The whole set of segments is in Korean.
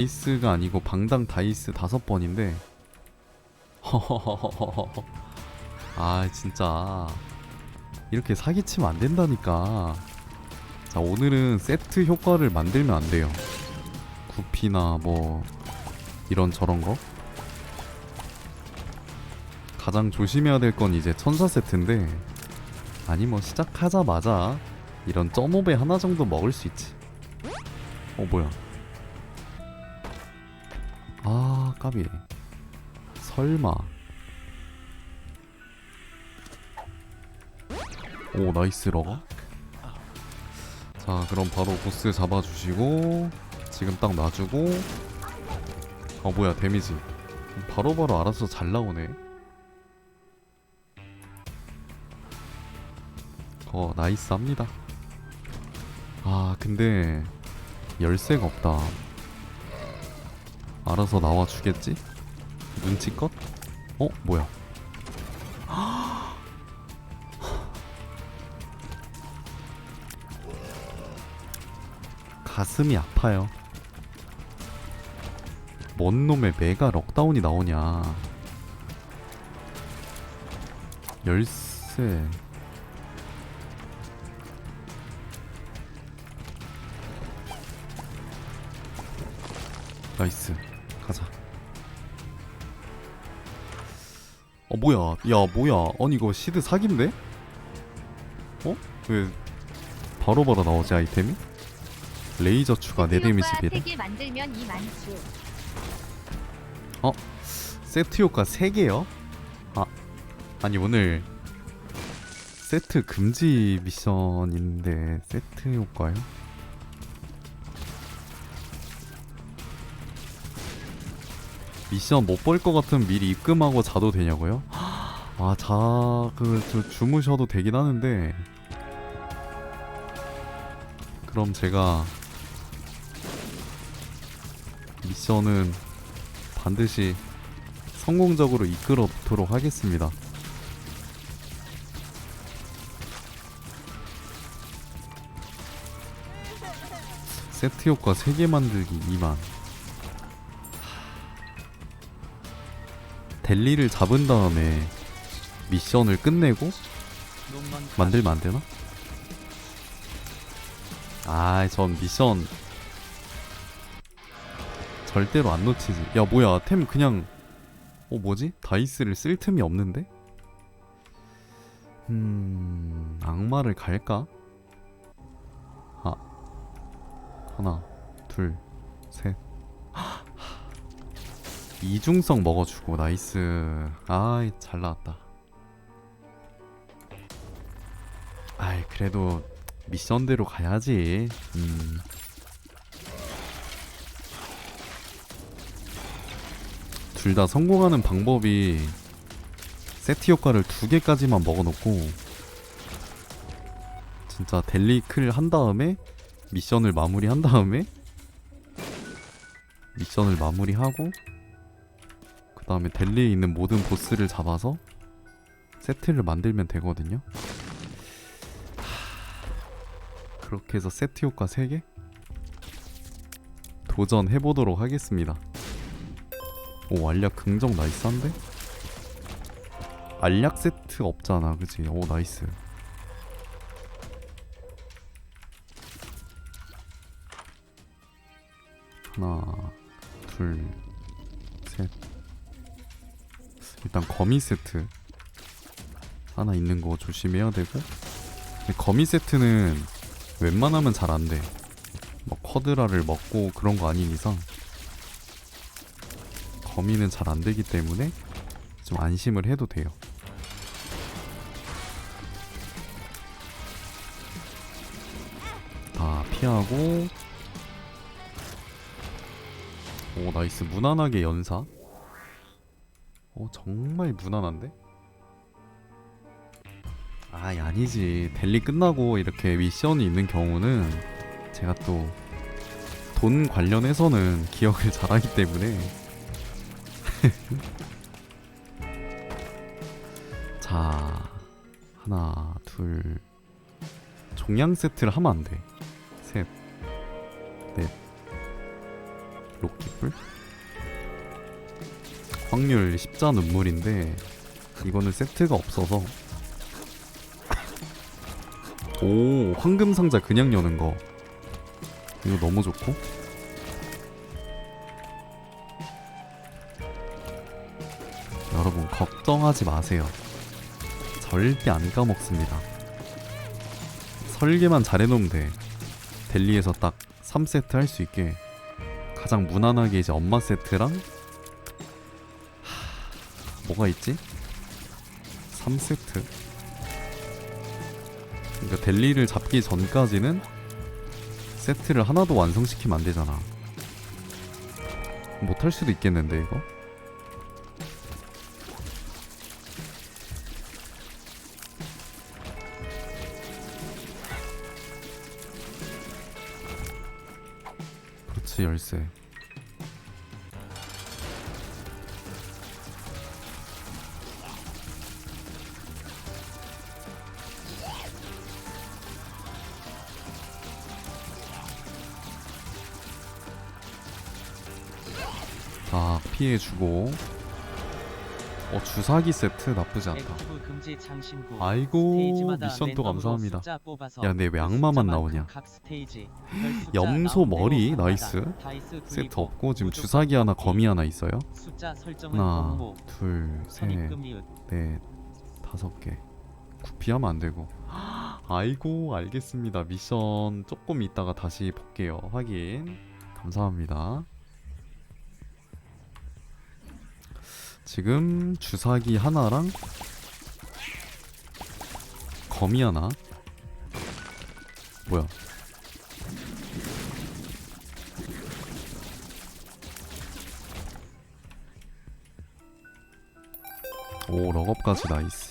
다이스가 아니고 방당 다이스 다섯 번인데. 아 진짜. 이렇게 사기치면 안 된다니까. 자 오늘은 세트 효과를 만들면 안 돼요. 구피나 뭐 이런 저런 거? 가장 조심해야 될 건 이제 천사 세트인데. 아니 뭐 시작하자마자 이런 점오배 하나 정도 먹을 수 있지. 어 뭐야 아 까비. 설마. 오 나이스 러가 자 그럼 바로 보스 잡아주시고 지금 딱 놔주고. 어 뭐야 데미지. 바로 바로 알아서 잘 나오네. 어 나이스 합니다. 아 근데 열쇠가 없다 알아서 나와 주겠지? 눈치껏? 어? 뭐야? 가슴이 아파요. 뭔 놈의 메가 럭다운이 나오냐? 열쇠. 나이스. 어 뭐야? 야 뭐야? 아니 이거 시드 사기인데? 어? 왜 바로바로 나오지 아이템이? 레이저 추가 4 데미지 비례 세개 만들면 2만추. 세트 효과 3개요? 아 아니 오늘 세트 금지 미션인데 세트 효과요? 미션 못 볼 것 같으면 미리 입금하고 자도 되냐고요? 아, 자, 그, 저 주무셔도 되긴 하는데. 그럼 제가 미션은 반드시 성공적으로 이끌어보도록 하겠습니다. 세트 효과 3개 만들기 2만. 델리를 잡은 다음에 미션을 끝내고 만들면 안 되나? 아, 전 미션 절대로 안 놓치지. 야, 뭐야? 템 그냥 어 뭐지? 다이스를 쓸 틈이 없는데? 음... 악마를 갈까? 아 하나 둘 셋 이중성 먹어주고 나이스. 아이 잘 나왔다. 아이 그래도 미션대로 가야지. 음. 둘 다 성공하는 방법이 세트 효과를 두 개까지만 먹어놓고 진짜 델리클 한 다음에 미션을 마무리한 다음에 미션을 마무리하고 그 다음에 델리에 있는 모든 보스를 잡아서 세트를 만들면 되거든요. 하, 그렇게 해서 세트 효과 3개 도전해보도록 하겠습니다. 오 알약 긍정 나이스한데? 알약 세트 없잖아 그치 오 나이스 하나 둘 일단 거미 세트 하나 있는 거 조심해야 되고. 거미 세트는 웬만하면 잘 안 돼. 뭐 쿼드라를 먹고 그런 거 아닌 이상 거미는 잘 안 되기 때문에 좀 안심을 해도 돼요. 다 피하고. 오 나이스. 무난하게 연사 오 정말 무난한데? 아이 아니지. 델리 끝나고 이렇게 미션이 있는 경우는 제가 또 돈 관련해서는 기억을 잘하기 때문에. 자 하나 둘. 종양 세트를 하면 안돼. 셋넷. 로키풀 확률 십자 눈물인데 이거는 세트가 없어서 오 황금 상자 그냥 여는 거. 이거 너무 좋고. 여러분 걱정하지 마세요. 절대 안 까먹습니다. 설계만 잘 해놓으면 돼. 델리에서 딱 3세트 할 수 있게. 가장 무난하게 이제 엄마 세트랑 하, 뭐가 있지? 3세트 그러니까 델리를 잡기 전까지는 세트를 하나도 완성시키면 안 되잖아 못할 수도 있겠는데 이거? 그렇지 열쇠 피해주고. 어 주사기 세트 나쁘지 않다. 아이고 미션 또 감사합니다. 숫자 뽑아서 야 근데 왜그 악마만 나오냐? 염소 머리 나이스. 세트 없고 지금 주사기 하나. 거미 하나 있어요? 하나 공모. 둘셋 선입금 이웃 넷 다섯 개. 구피하면 안 되고. 아이고 알겠습니다. 미션 조금 있다가 다시 볼게요. 확인. 감사합니다 지금 주사기 하나랑 거미 하나? 뭐야? 오 럭업까지 나이스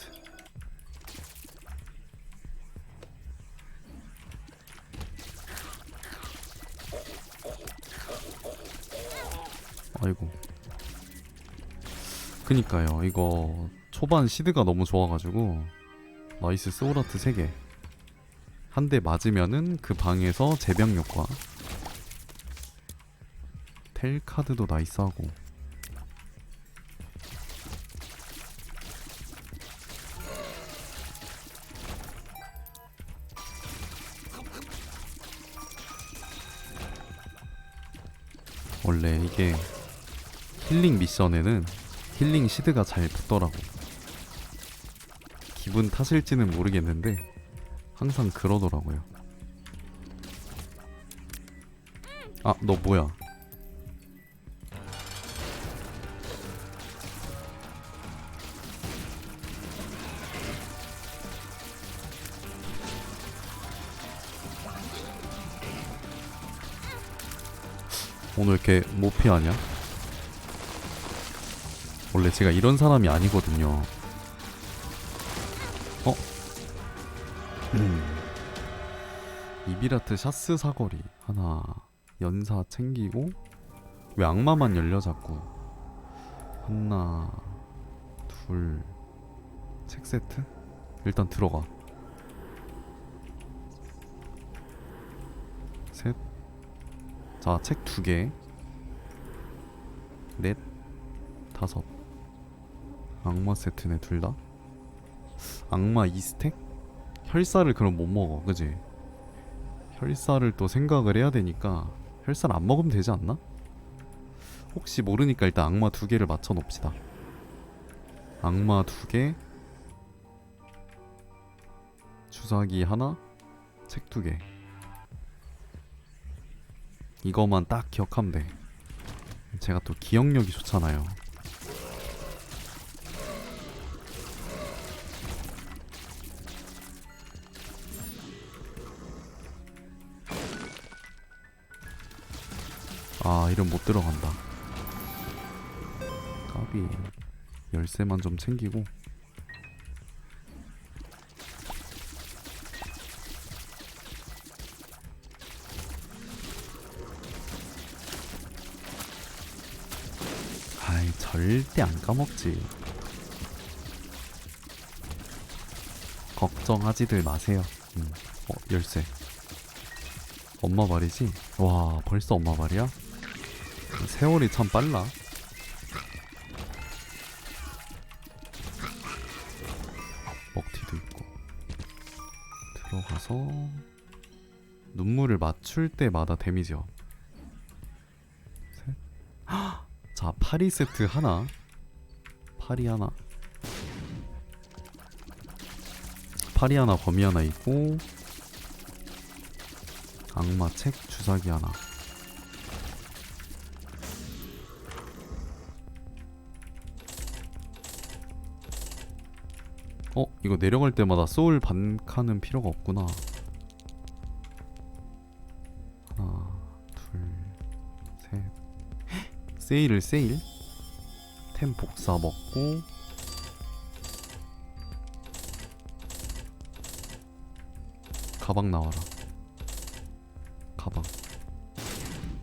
그니까요. 이거 초반 시드가 너무 좋아가지고 나이스 소울아트 3개. 한 대 맞으면은 그 방에서 재병 효과. 텔 카드도 나이스하고. 원래 이게 힐링 미션에는 힐링 시드가 잘 붙더라고. 기분 탓일지는 모르겠는데 항상 그러더라고요. 아, 너 뭐야? 오늘 이렇게 못 피하냐? 원래 제가 이런 사람이 아니거든요. 어? 음. 이비라트 샤스 사거리 하나 연사 챙기고 왜 악마만 열려 자꾸 하나 둘 책 세트 일단 들어가 셋 자, 책 두 개. 넷, 다섯. 악마 세트네, 둘 다. 악마 2스택? 혈사를 그럼 못 먹어, 그지? 혈사를 또 생각을 해야 되니까 혈사를 안 먹으면 되지 않나? 혹시 모르니까 일단 악마 두 개를 맞춰 놓읍시다. 악마 두 개, 주사기 하나, 책 두 개. 이거만 딱 기억하면 돼. 제가 또 기억력이 좋잖아요. 아, 이름 못 들어간다. 까비. 열쇠만 좀 챙기고. 아이 절대 안 까먹지 걱정하지들 마세요 음. 어 열쇠 엄마 말이지? 와 벌써 엄마 말이야? 세월이 참 빨라. 먹튀도 있고 들어가서 눈물을 맞출 때마다. 헉! 자 파리 세트 하나, 파리 하나, 파리 하나, 범위 하나 있고 악마 책 주사기 하나. 어 이거 내려갈 때마다 소울 반칸은 필요가 없구나. 하나 둘셋. 세일을 세일? 템 복사 먹고. 가방 나와라. 가방.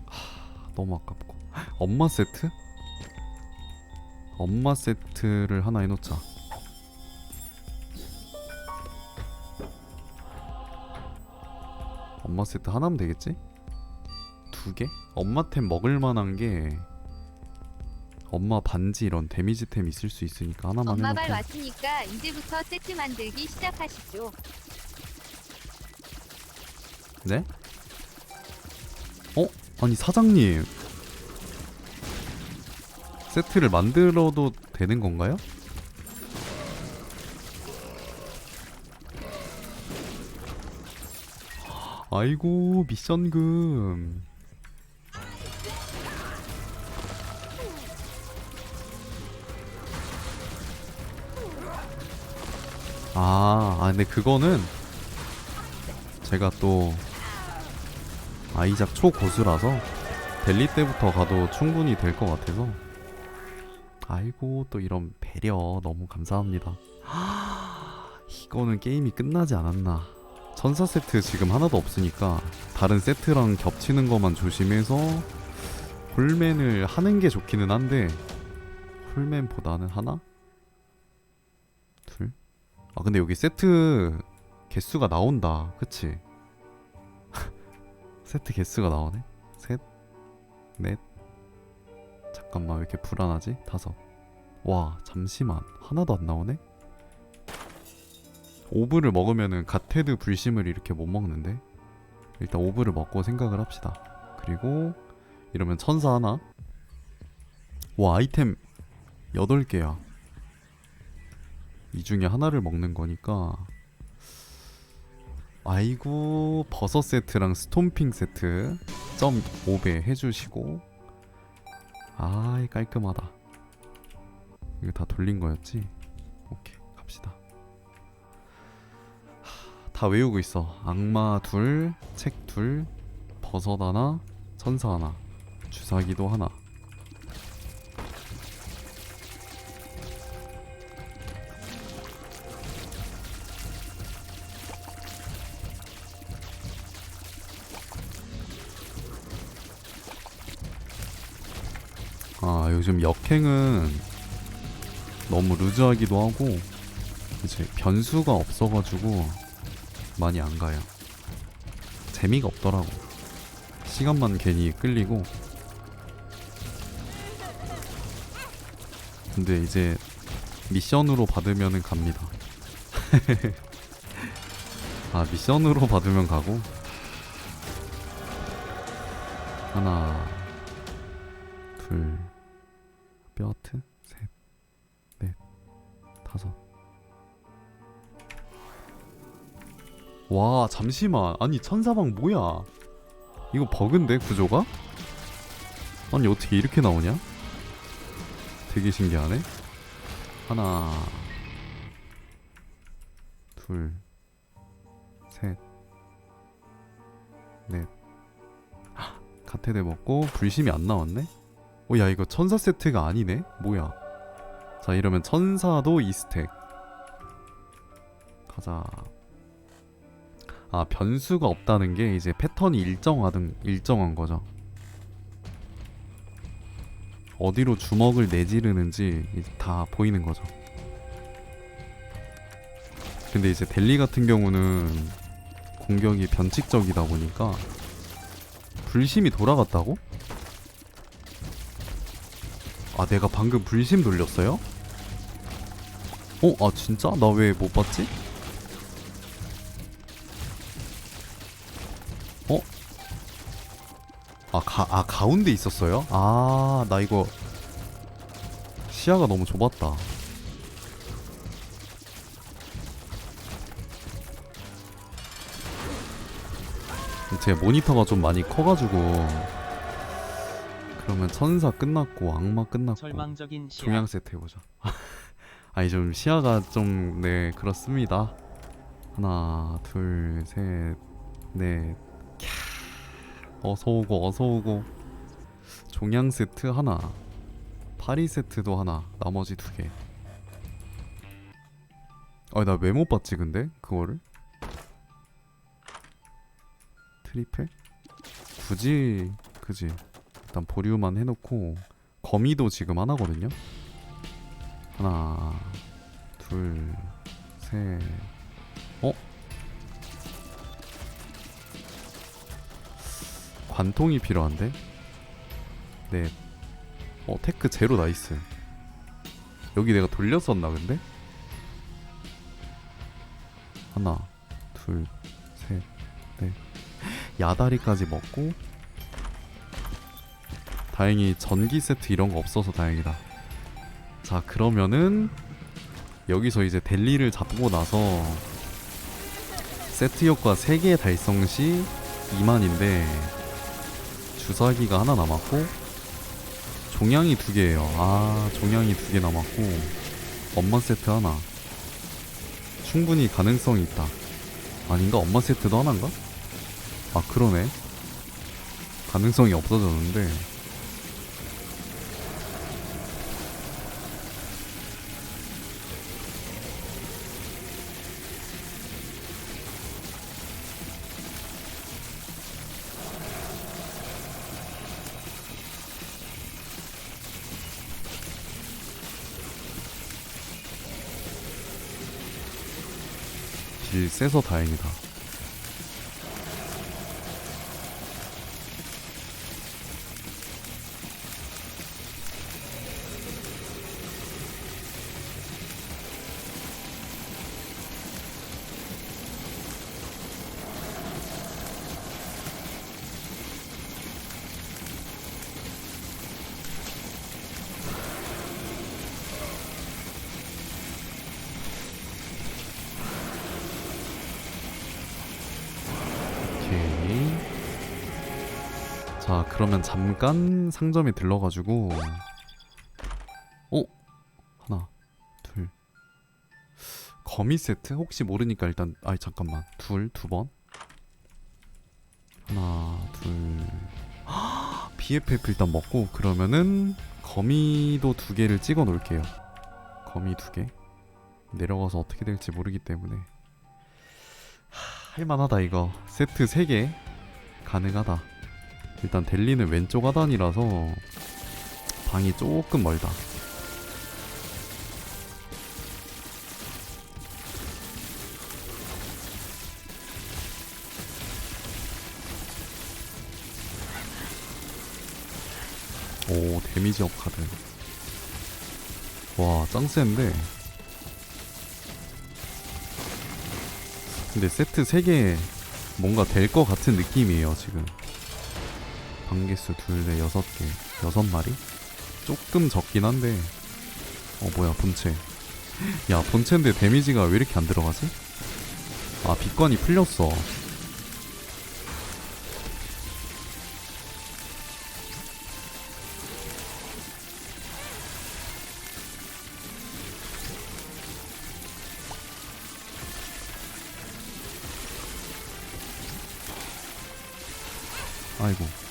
하, 너무 아깝고. 엄마 세트? 엄마 세트를 하나 해놓자 엄마 세트 하나면 되겠지? 두 개? 엄마 템 먹을 만한 게 엄마 반지 이런 데미지 템 있을 수 있으니까 하나만 엄마 발 해놓고 왔으니까 이제부터 세트 만들기 시작하시죠. 네? 어? 아니 사장님 세트를 만들어도 되는 건가요? 아이고 미션금. 아, 아 근데 그거는 제가 또 아이작 초고수라서 델리 때부터 가도 충분히 될 것 같아서. 아이고 또 이런 배려 너무 감사합니다. 이거는 게임이 끝나지 않았나 천사 세트 지금 하나도 없으니까 다른 세트랑 겹치는 것만 조심해서 홀맨을 하는 게 좋기는 한데 홀맨보다는 하나? 둘? 아 근데 여기 세트 개수가 나온다 그치? 세트 개수가 나오네. 셋, 넷. 잠깐만 왜 이렇게 불안하지? 다섯. 와 잠시만 하나도 안 나오네. 오브를 먹으면은 갓헤드 불심을 이렇게 못 먹는데 일단 오브를 먹고 생각을 합시다. 그리고 이러면 천사 하나. 와 아이템 8개야. 이 중에 하나를 먹는 거니까 아이고 버섯 세트랑 스톰핑 세트 점 5배 해주시고 아이 깔끔하다 이거 다 돌린 거였지? 오케이 갑시다 하, 다 외우고 있어. 악마 둘, 책 둘, 버섯 하나, 천사 하나, 주사기도 하나. 아 요즘 역행은 너무 루즈하기도 하고 이제 변수가 없어가지고 많이 안 가요. 재미가 없더라고. 시간만 괜히 끌리고. 근데 이제 미션으로 받으면은 갑니다. 아 미션으로 받으면 가고. 하나, 둘, 뼈트, 셋, 넷, 다섯. 와, 잠시만. 아니, 천사방 뭐야? 이거 버그인데, 구조가? 아니, 어떻게 이렇게 나오냐? 되게 신기하네. 하나, 둘, 셋, 넷. 카테데 먹고 불심이 안 나왔네? 어, 야, 이거 천사 세트가 아니네? 뭐야? 자, 이러면 천사도 2스택. 가자. 아, 변수가 없다는 게 이제 패턴이 일정하든 일정한 거죠. 어디로 주먹을 내지르는지 이제 다 보이는 거죠. 근데 이제 델리 같은 경우는 공격이 변칙적이다 보니까 불심이 돌아갔다고? 아 내가 방금 불심 돌렸어요? 어? 아 진짜? 나 왜 못 봤지? 어? 아, 가, 아 가운데 있었어요? 아 나 이거 시야가 너무 좁았다 제 모니터가 좀 많이 커가지고 그러면 천사 끝났고 악마 끝났고. 종양 세트 해보자. 아니 좀 시야가 좀 네 그렇습니다. 하나 둘 셋 넷. 캬. 어서 오고 어서 오고. 종양 세트 하나. 파리 세트도 하나. 나머지 두 개. 아니 나왜 못 봤지 근데 그거를? 트리플? 굳이 그지. 일단 보류만 해놓고 거미도 지금 하나거든요. 하나, 둘, 셋, 관통이 필요한데? 넷. 어, 테크 제로 나이스. 여기 내가 돌렸었나 근데? 하나, 둘, 셋, 넷. 야다리까지 먹고 다행히 전기 세트 이런 거 없어서 다행이다. 자, 그러면은 여기서 이제 델리를 잡고 나서 세트 효과 3개 달성 시 2만인데 주사기가 하나 남았고 종양이 두 개예요. 아, 종양이 두 개 남았고 엄마 세트 하나. 충분히 가능성이 있다. 아닌가? 엄마 세트도 하나인가? 아, 그러네. 가능성이 없어졌는데 딜 세서 다행이다. 자, 그러면 잠깐 상점에 들러가지고 어? 하나, 둘. 거미 세트? 혹시 모르니까 일단 아이 잠깐만. 둘, 두 번. 하나, 둘. BFF 일단 먹고 그러면은 거미도 두 개를 찍어 놓을게요. 거미 두 개. 내려가서 어떻게 될지 모르기 때문에 할만하다 이거 세트 3개 가능하다 일단 델리는 왼쪽 하단이라서 방이 조금 멀다. 오 데미지 업 카드 와 짱 센데. 근데 세트 3개 뭔가 될 것 같은 느낌이에요 지금 방개수 둘네 여섯 개. 여섯 마리? 조금 적긴 한데. 어 뭐야 본체. 야 본체인데 데미지가 왜 이렇게 안 들어가지? 아 빛관이 풀렸어. 아이고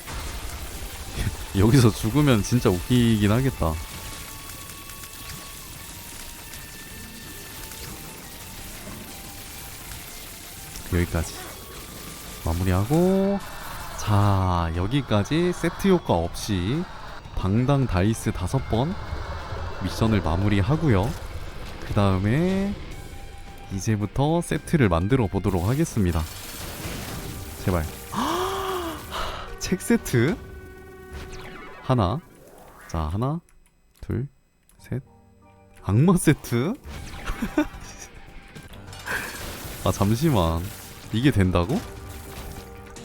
여기서 죽으면 진짜 웃기긴 하겠다. 여기까지. 마무리하고 자 여기까지 세트 효과 없이 방당 다이스 다섯 번 미션을 마무리하고요. 그 다음에 이제부터 세트를 만들어 보도록 하겠습니다. 제발. 책 세트 하나 자 하나 둘, 셋. 악마 세트? 아 잠시만. 이게 된다고?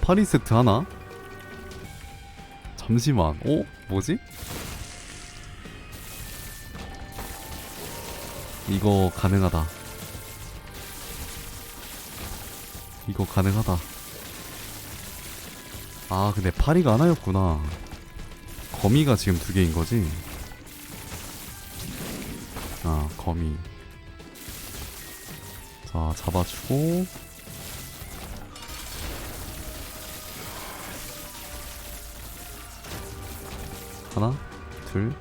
파리 세트 하나? 잠시만. 어? 뭐지? 이거 가능하다. 이거 가능하다. 아, 근데 파리가 하나였구나. 거미가 지금 두 개인 거지? 아, 거미. 자, 잡아주고. 하나, 둘.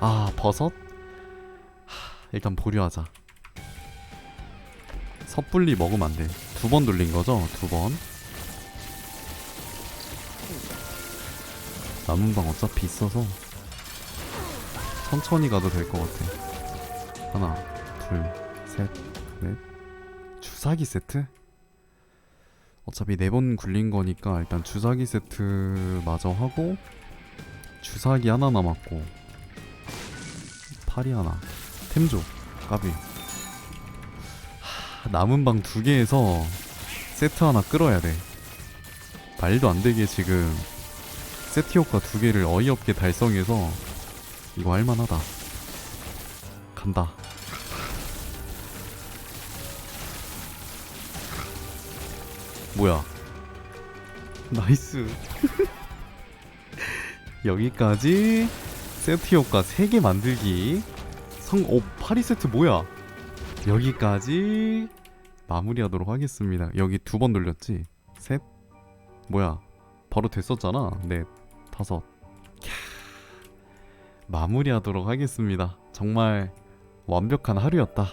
아, 버섯? 하, 일단 보류하자. 섣불리 먹으면 안 돼. 두 번 돌린 거죠? 두 번. 남은 방 어차피 있어서 천천히 가도 될 것 같아. 하나, 둘, 셋, 넷. 주사기 세트? 어차피 네 번 굴린 거니까 일단 주사기 세트 마저 하고 주사기 하나 남았고 팔이 하나 템조 까비 하, 남은 방 두 개에서 세트 하나 끌어야 돼 말도 안 되게 지금 세트 효과 두 개를 어이없게 달성해서 이거 할만하다. 간다. 뭐야? 나이스. 여기까지 세트 효과 3개 만들기. 성.. 오 파리 세트 뭐야? 여기까지 마무리하도록 하겠습니다. 여기 두 번 돌렸지? 셋? 뭐야? 바로 됐었잖아. 넷 캬. 마무리하도록 하겠습니다 정말 완벽한 하루였다